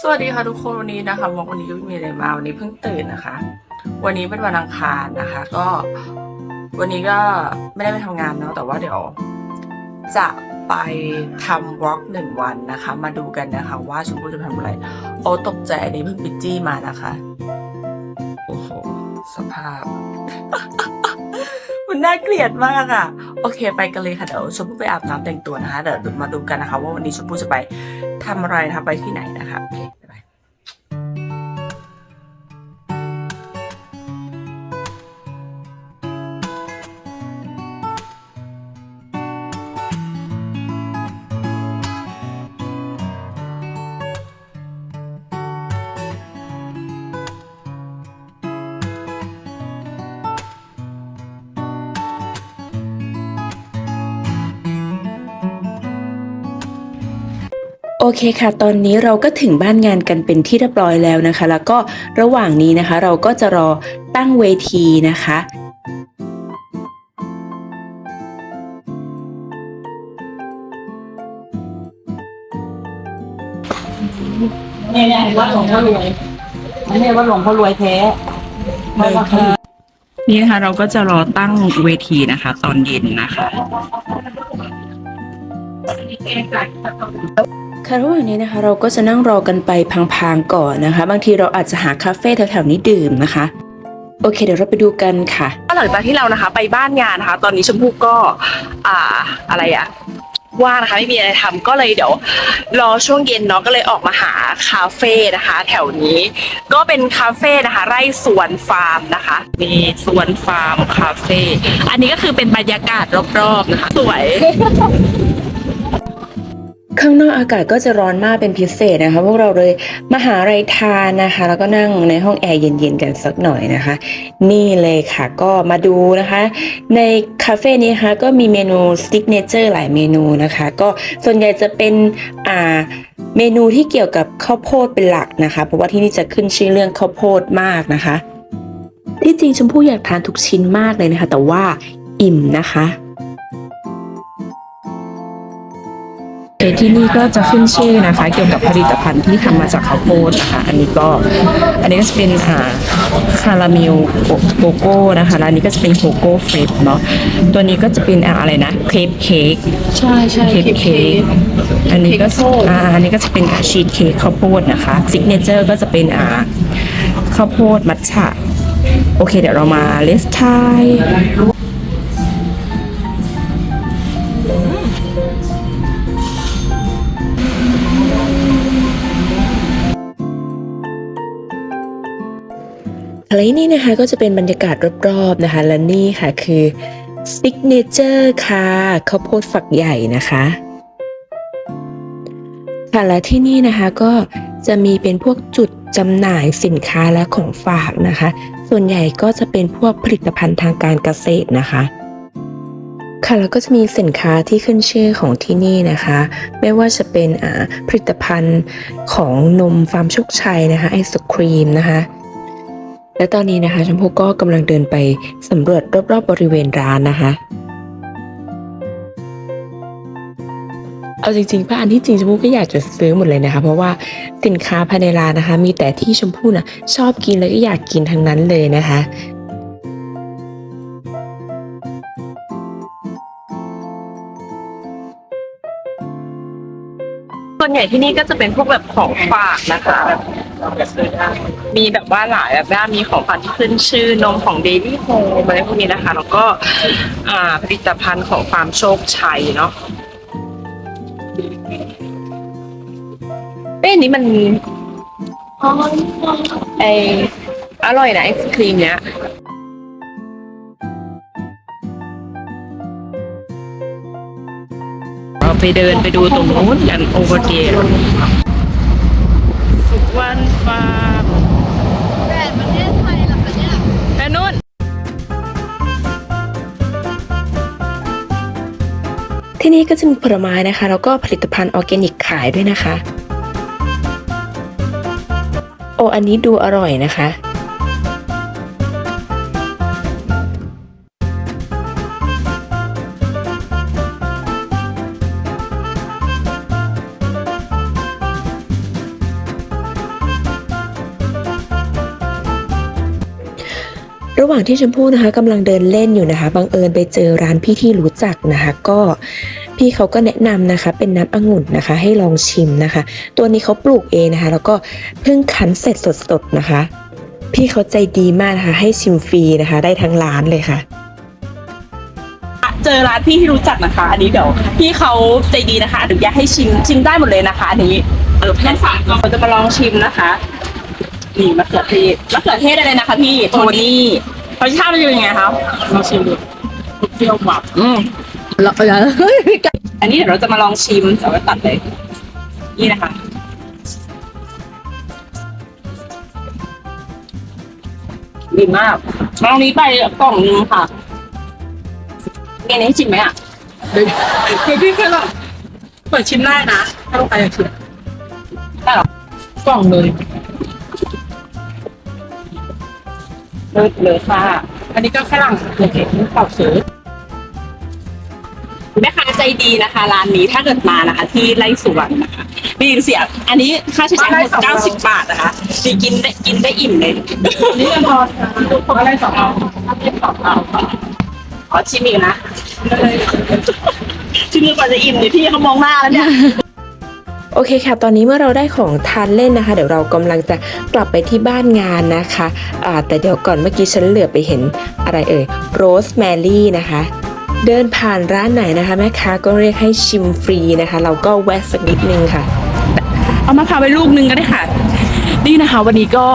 สวัสดีค่ะทุกคนวันนี้นะคะวอกวันนี้ก็ไม่มีอะไรมาวันนี้เพิ่งตื่นนะคะ วันนี้เป็นวันอังคารนะคะ ก็วันนี้ก็ไม่ได้ไปทำงานเนาะแต่ว่าเดี๋ยว จะไปทำวอล์กหนึ่งวันนะคะ มาดูกันนะคะ ว่าชมพู่จะทำอะไร โอ้ตกใจอันนี้เพิ่งปิดจี้มานะคะโอ้โหสภาพ มันน่าเกลียดมากอะ โอเคไปกันเลยค่ะเดี๋ยวชมพู่ไปอาบน้ำแต่งตัวนะคะเดี๋ยวมาดูกันนะคะ ว่าวันนี้ชมพู่จะไปทำอะไรนะคะไปที่ไหนนะคะ โอเคบ๊ายบายโอเคค่ะ ตอนนี้เราก็ถึงบ้านงานกันเป็นที่เรียบร้อยแล้วนะคะ แล้วก็ระหว่างนี้นะคะ เราก็จะรอตั้งเวทีนะคะเนี่ยเนี่ยวัดหลวงพ่อรวยอันนี้วัดหลวงพ่อรวยแท้ไม่ว่าใครนี่นะคะเราก็จะรอตั้งเวทีนะคะ ตอนเย็นนะคะ ค่ะระหว่างนี้นะคะเราก็จะนั่งรอกันไปพังๆก่อนนะคะ บางทีเราอาจจะหาคาเฟ่แถวๆนี้ดื่มนะคะ โอเค เดี๋ยวเราไปดูกันค่ะก็หลังจากที่เรานะคะ ไปบ้านงานนะคะ ตอนนี้ชมพู่ก็อ่าอะไรอะว่างนะคะไม่มีอะไรทำก็เลยเดี๋ยวรอช่วงเย็นเนาะก็เลยออกมาหาคาเฟ่นะคะ แถวนี้ ก็เป็นคาเฟ่นะคะ ไร่สวนฟาร์มนะคะมีสวนฟาร์มคาเฟ่อันนี้ก็คือเป็นบรรยากาศรอบๆนะคะ สวย ข้างนอกอากาศก็จะร้อนมากเป็นพิเศษนะคะ พวกเราเลยมาหาอะไรทานนะคะ แล้วก็นั่งในห้องแอร์เย็นๆกันสักหน่อยนะคะ นี่เลยค่ะก็มาดูนะคะ ในคาเฟ่นี้นะคะก็มีเมนูสติ๊กเนเจอร์หลายเมนูนะคะ ก็ส่วนใหญ่จะเป็นอ่าเมนูที่เกี่ยวกับข้าวโพดเป็นหลักนะคะ เพราะว่าที่นี่จะขึ้นชื่อเรื่องข้าวโพดมากนะคะ ที่จริงชมพู่อยากทานทุกชิ้นมากเลยนะคะ แต่ว่าอิ่มนะคะ ที่นี่ก็จะขึ้นชื่อนะคะ เกี่ยวกับผลิตภัณฑ์ที่ทำมาจากข้าวโพดนะคะ อันนี้ก็อันนี้ก็จะเป็นอ่าคาราเมลโกโก้นะคะแล้วอันนี้ก็จะเป็นโกโก้เฟรชเนาะตัวนี้ก็จะเป็นอ่าอะไรนะเครปเค้กใช่ใช่เครปเค้กอันนี้ก็อ่าอันนี้ก็จะเป็นชีสเค้กข้าวโพดนะคะซิกเนเจอร์ก็จะเป็นอ่าข้าวโพดมัทฉะโอเค เดี๋ยวเรามาเลสทายอะนี่นะคะก็จะเป็นบรรยากาศรอบๆนะคะ และนี่ค่ะคือ Signature ค่ะข้าวโพดฝักใหญ่นะคะค่ะและที่นี่นะคะก็จะมีเป็นพวกจุดจำหน่ายสินค้าและของฝากนะคะ ส่วนใหญ่ก็จะเป็นพวกผลิตภัณฑ์ทางการเกษตรนะคะ ค่ะแล้วก็จะมีสินค้าที่ขึ้นชื่อของที่นี่นะคะ ไม่ว่าจะเป็นอ่าผลิตภัณฑ์ของนมฟาร์มโชคชัยนะคะไอศครีมนะคะ และตอนนี้นะคะชมพู่ก็กำลังเดินไปสำรวจรอบๆบริเวณร้านนะคะ เอาจริงๆป้าอันที่จริงชมพู่ก็อยากจะซื้อหมดเลยนะคะ เพราะว่าสินค้าภายในร้านนะคะ มีแต่ที่ชมพู่นะชอบกินแล้วก็อยากกินทั้งนั้นเลยนะคะส่วนใหญ่ที่นี่ก็จะเป็นพวกแบบของฝากนะคะ มีแบบว่าหลายแบบว่ามีของฝากที่ขึ้นชื่อนมของ Daily Home อะไรพวกนี้นะคะ แล้วก็อ่าผลิตภัณฑ์ของฟาร์มโชคชัยเนาะเอ้นี้มันไออร่อยนะไอศครีมเนี้ยเราไปเดินไปดูตรงนู้นกันโอเวอร์เดย์สุวรรณ ฟาร์มแต่ประเทศไทยล่ะคะเนี่ยแค่นู้นที่นี่ก็จะมีผลไม้นะคะ แล้วก็ผลิตภัณฑ์ออร์แกนิกขายด้วยนะคะ โอ้อันนี้ดูอร่อยนะคะ ระหว่างที่ชมพู่นะคะกำลังเดินเล่นอยู่นะคะ บังเอิญไปเจอร้านพี่ที่รู้จักนะคะ ก็พี่เขาก็แนะนำนะคะ เป็นน้ำองุ่นนะคะ ให้ลองชิมนะคะ ตัวนี้เขาปลูกเองนะคะ แล้วก็เพิ่งคั้นเสร็จสดๆนะคะ พี่เขาใจดีมากนะคะ ให้ชิมฟรีนะคะ ได้ทั้งร้านเลยค่ะเจอร้านพี่ที่รู้จักนะคะ อันนี้เดี๋ยวพี่เขาใจดีนะคะอนุญาตให้ชิมชิมได้หมดเลยนะคะ อันนี้เออเพื่อนฝากเราจะมาลองชิมนะคะ นี่มะเขือเทศมะเขือเทศอะไรนะคะพี่โทนี่รสชาติมันเป็นยังไงครับลองชิมดูเปรี้ยวหวานอืมแล้วอย่าอันนี้เดี๋ยวเราจะมาลองชิมแต่ว่าตัดเลย นี่นะคะดีมากลองนี้ไปกล่องนึงค่ะมีอันนี้ให้ชิมไหมอะเดี๋ยวเดี๋ยวพี่แค่ลองเปิดชิมได้นะถ้าลูกค้าอยากชิมได้หรอกล่องเลย เลิศเลยค่ะ อันนี้ก็ฝรั่งโอเคเป่าซื้อแม่ค้าใจดีนะคะ ร้านนี้ถ้าเกิดมานะคะ ที่ไร่สุวรรณนะคะมีเสียอันนี้ค่าใช้จ่ายทั้งหมด90บาทนะคะดีกินได้กินได้อิ่มเลยนี่ก็พอทุกคนอะไรสองเอาเป็นสองเอาขอชิมอีกนะชิมจนกว่าจะอิ่มเนี่ยพี่เขามองหน้าแล้วเนี่ยโอ เคค่ะ ตอนนี้เมื่อเราได้ของทานเล่นนะคะ เดี๋ยวเรากำลังจะกลับไปที่บ้านงานนะคะะแต่เดี๋ยวก่อนเมื่อกี้ฉันเหลือไปเห็นอะไรเอ่ยโรสแมรี่นะคะเดินผ่านร้านไหนนะคะแม่ค้าก็เรียกให้ชิมฟรีนะคะ เราก็แวะสักนิดนึงค่ะ เอามาพาไปลูกนึงก็ได้ค่ะ นี่นะคะ วันนี้ก็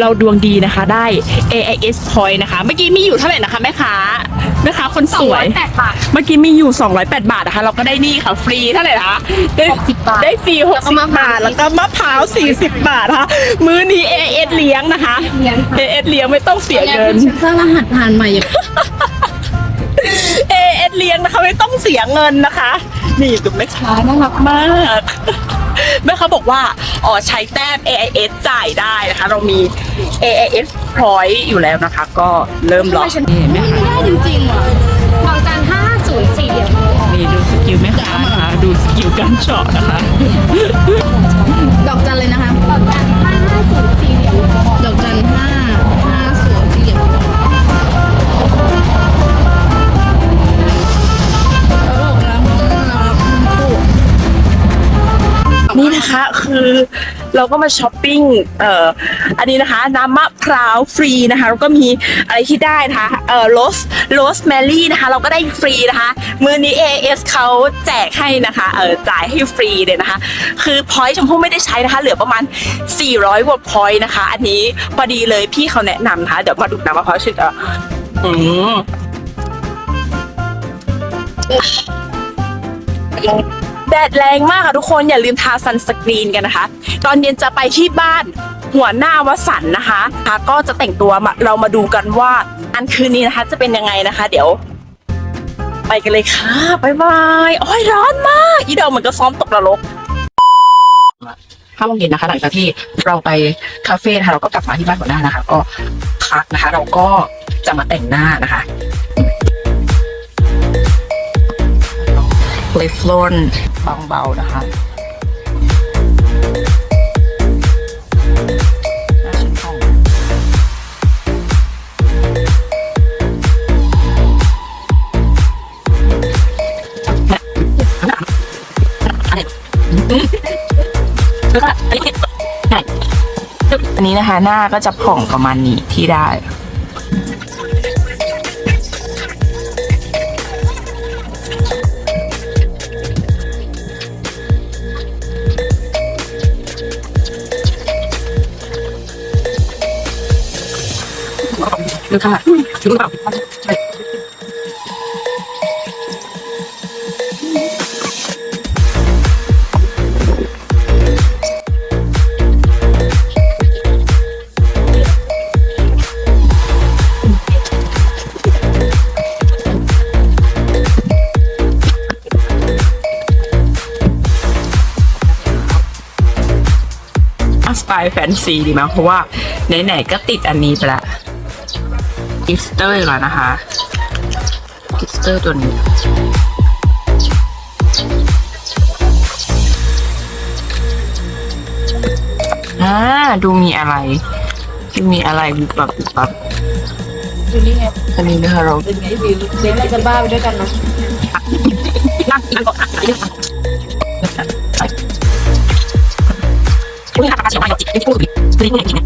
เราดวงดีนะคะได้ AIS Point นะคะ เมื่อกี้มีอยู่เท่าไหร่นะคะแม่ค้าแม่ค้าคนสวยแปดบาท เมื่อกี้มีอยู่ 208 บาทนะคะ เราก็ได้นี่ค่ะ ฟรีเท่าไหร่นะคะได้60บาทได้ฟรี60บาท แล้วก็มะพร้าว 40 บาทนะคะมื้อนี้ AIS เลี้ยงนะคะ เลี้ยงค่ะ AIS เลี้ยงไม่ต้องเสียเงินสร้างรหัสผ่านใหม่อย่า ง AIS เลี้ยงนะคะ ไม่ต้องเสียเงินนะคะ นี่ดูแม่ค้าน่ารักมากแม่เขาบอกว่าอ๋อใช้แต้ม AIS จ่ายได้นะคะ เรามี AIS Point อยู่แล้วนะคะ ก็เริ่มล็อกนี่แม่ค้าไม่ได้จริงๆว่ะดอกจันห้าศูนย์สี่เดียวนี่ดูสกิลแม่ค้านะคะ ดูสกิลการเจาะนะคะ คือเราก็มาช้อปปิ้งเอ่ออันนี้นะคะน้ำมะพร้าวฟรีนะคะแล้วก็มีอะไรที่ได้นะคะเอ่อโรสโรสแมรี่นะคะ เราก็ได้ฟรีนะคะมือนี้ AS เขาแจกให้นะคะเออจ่ายให้ฟรีเลยนะคะ คือพอยต์ชมพู่ไม่ได้ใช้นะคะ เหลือประมาณ 400กว่าพอยต์นะคะ อันนี้พอดีเลยพี่เขาแนะนำนะคะเดี๋ยวมาดูน้ำมะพร้าวชิดอะอืม แดดแรงมากค่ะทุกคนอย่าลืมทาซันสกรีนกันนะคะ ตอนเย็นจะไปที่บ้านหัวหน้าวสันนะคะค่ะก็จะแต่งตัวมาเรามาดูกันว่า อันคืนนี้นะคะ จะเป็นยังไงนะคะ เดี๋ยว ไปกันเลยค่ะบ๊ายบายโอ้ยร้อนมาก อีเดอเหมือนก็ซ้อมตกนรกห้าโมงเย็นนะคะหลังจากที่เราไปคาเฟ่นะคะเราก็กลับมาที่บ้านหัวหน้านะคะ ก็พักนะคะ เราก็จะมาแต่งหน้านะคะ เลฟลอนบางเบานะคะน้าชิ้นทออันนี้นะคะ หน้าก็จะผ่องประมาณนี้ที่ได้ ดูค่ะชุดูแบบสไตล์แฟนซีดีมั้ยเพราะว่าไหนๆก็ติดอันนี้ไปละ กิสเตอร์อีกแล้วนะคะกิสเตอร์ตัวนี้อ่าดูมีอะไรดูมีอะไรวิบวับวิบวับอยู่นี่ไงอันนี้นะคะเราเป็นไงวิวเดี๋ยวเราจะบ้าไปด้วยกันเนาะนั่งนั่งก่อนอะเรื่องอุ้ยทำอะไรมาจิตไม่พูดผิดไม่พูดจริง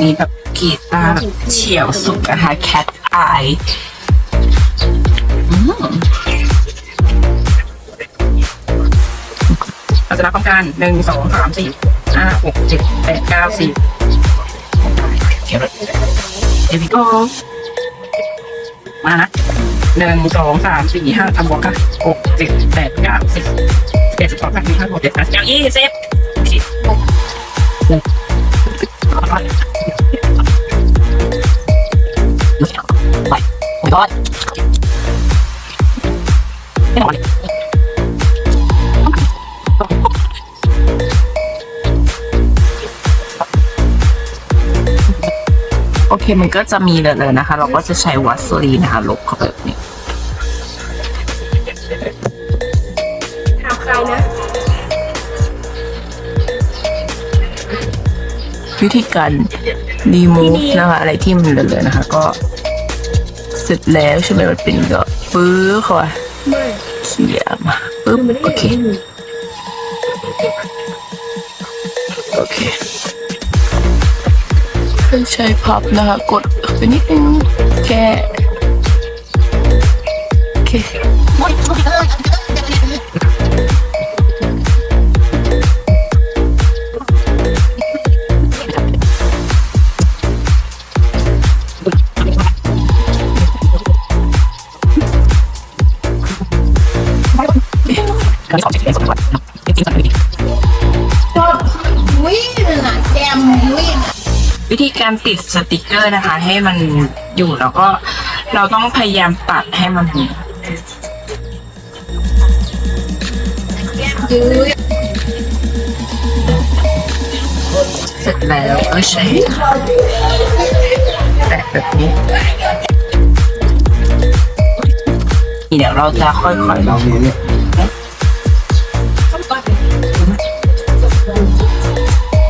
นี่แบบกีตาร์แบบเฉียวสุดนะคะ cat eye อืมเราจะนับพร้อมกันหนึ่งสองสามสี่ห้าหกเจ็ดแปดเก้าสิบเดี๋ยวเดี๋ยวพี่ก็มานะหนึ่งสองสามสี่ห้าทำบวกค่ะหกเจ็ดแปดเก้าสิบเอ็ดสิบสองสิบสามสิบห้าหกเจ็ดแปดเก้ายี่สิบสิบไป โอ้อนไม่นอนโอเคมันก็จะมีเลยนะคะ เราก็จะใช้วัสลีนนะคะลบเข้าไปแบบนี้ถามใครนะ วิธีการ remove นะคะ อะไรที่มันเลยเลยนะคะ ก็ ร็จแล้วใช่ไหมมันเป็นก็ปื้อเข้าไปไม่เขี่ยมาปึ๊บโอเคโอเคใช้พับนะคะ กดไปนิดนึงแค่โอเค การติดสติกเกอร์นะคะ ให้มันอยู่แล้วก็เราต้องพยายามตัดให้มันยืดเสร็จแล้วก็ใช้แตะแบบนี้เดี๋ยวเราจะค่อยๆลอง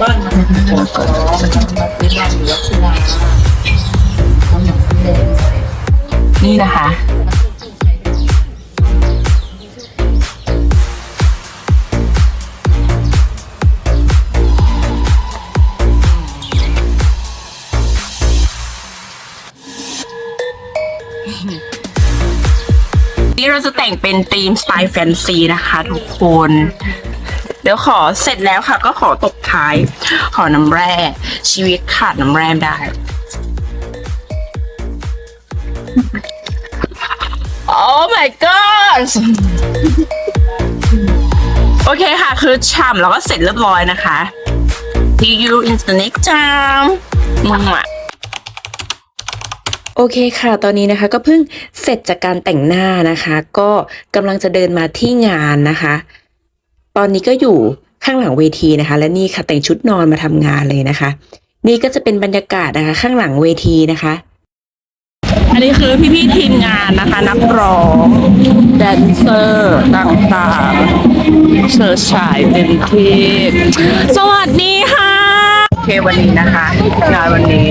บ้านมันเนของมันเป็นบ้านอยู่แล้วที่ นี่นะคะ นี่เราจะแต่งเป็นธีมสไตล์แฟนซีนะคะทุกคน เดี๋ยวขอเสร็จแล้วค่ะ ก็ขอตบ ท้าย ขอน้ำแร่ชีวิตขาดน้ำแร่ไม่ได้ my god โอเคค่ะ คือฉ่ำแล้วก็เสร็จเรียบร้อยนะคะ See you in the next time มั่วโอเคค่ะ ตอนนี้นะคะก็เพิ่งเสร็จจากการแต่งหน้านะคะ ก็กำลังจะเดินมาที่งานนะคะ ตอนนี้ก็อยู่ ข้างหลังเวทีนะคะ และนี่ค่ะแต่งชุดนอนมาทำงานเลยนะคะ นี่ก็จะเป็นบรรยากาศนะคะ ข้างหลังเวทีนะคะ อันนี้คือพี่ๆทีมงานนะคะ นักร้องแดนเซอร์ต่างๆเชิดฉายเต็มที่สวัสดีค่ะโอเควันนี้นะคะงานวันนี้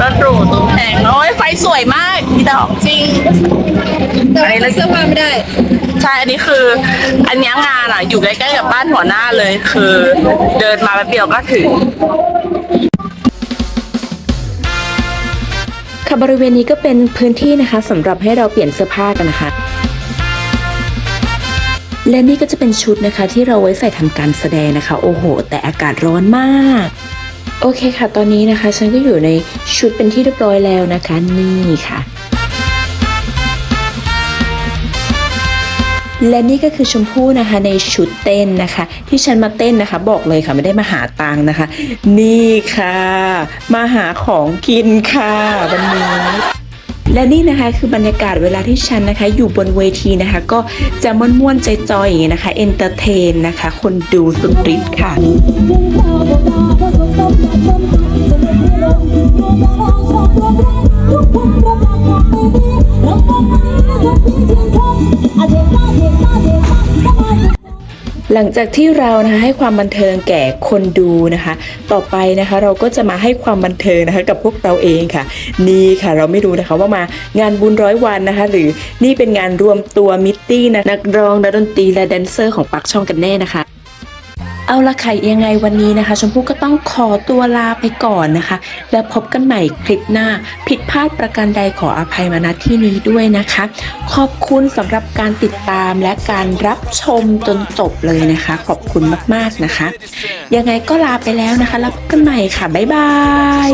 รถหรูตู้แพงโอ้ยไฟ สวยมากพี่ดอกจริง แต่ว่าเสื้อผ้าไม่ได้ ใช่ อันนี้คือ อันเนี้ยงานอะ อยู่ใกล้ๆกับบ้านหัวหน้าเลย คือ เดินมาแป๊บเดียวก็ถึง ค่ะบริเวณนี้ก็เป็นพื้นที่นะคะสำหรับให้เราเปลี่ยนเสื้อผ้ากันนะคะ และนี่ก็จะเป็นชุดนะคะ ที่เราไว้ใส่ทำการแสดงนะคะ โอ้โห แต่อากาศร้อนมาก โอเคค่ะ ตอนนี้นะคะ ฉันก็อยู่ในชุดเป็นที่เรียบร้อยแล้วนะคะ นี่ค่ะ และนี่ก็คือชมพู่นะคะในชุดเต้นนะคะ ที่ฉันมาเต้นนะคะ บอกเลยค่ะไม่ได้มาหาตังนะคะ นี่ค่ะ มาหาของกินค่ะวันนี้และนี่นะคะคือบรรยากาศเวลาที่ฉันนะคะ อยู่บนเวทีนะคะ ก็จะม่วนๆใจๆอยอย่างนี้นะคะเอนเตอร์เทนนะคะ คนดูสุดฤทธิ์ค่ะ หลังจากที่เรานะคะให้ความบันเทิงแก่คนดูนะคะ ต่อไปนะคะเราก็จะมาให้ความบันเทิงนะคะกับพวกเราเองค่ะ นี่ค่ะเราไม่รู้นะคะว่ามางานบุญร้อยวันนะคะ หรือนี่เป็นงานรวมตัวมิตตี้นะนักร้องนักดนตรีและแดนเซอร์ของปักช่องกันแน่นะคะ เอาละค่ะยังไงวันนี้นะคะ ชมพู่ก็ต้องขอตัวลาไปก่อนนะคะ แล้วพบกันใหม่คลิปหน้า ผิดพลาดประการใดขออภัยมาณที่นี้ด้วยนะคะ ขอบคุณสำหรับการติดตามและการรับชมจนจบเลยนะคะ ขอบคุณมากๆนะคะ ยังไงก็ลาไปแล้วนะคะ แล้วพบกันใหม่ค่ะ บ๊ายบาย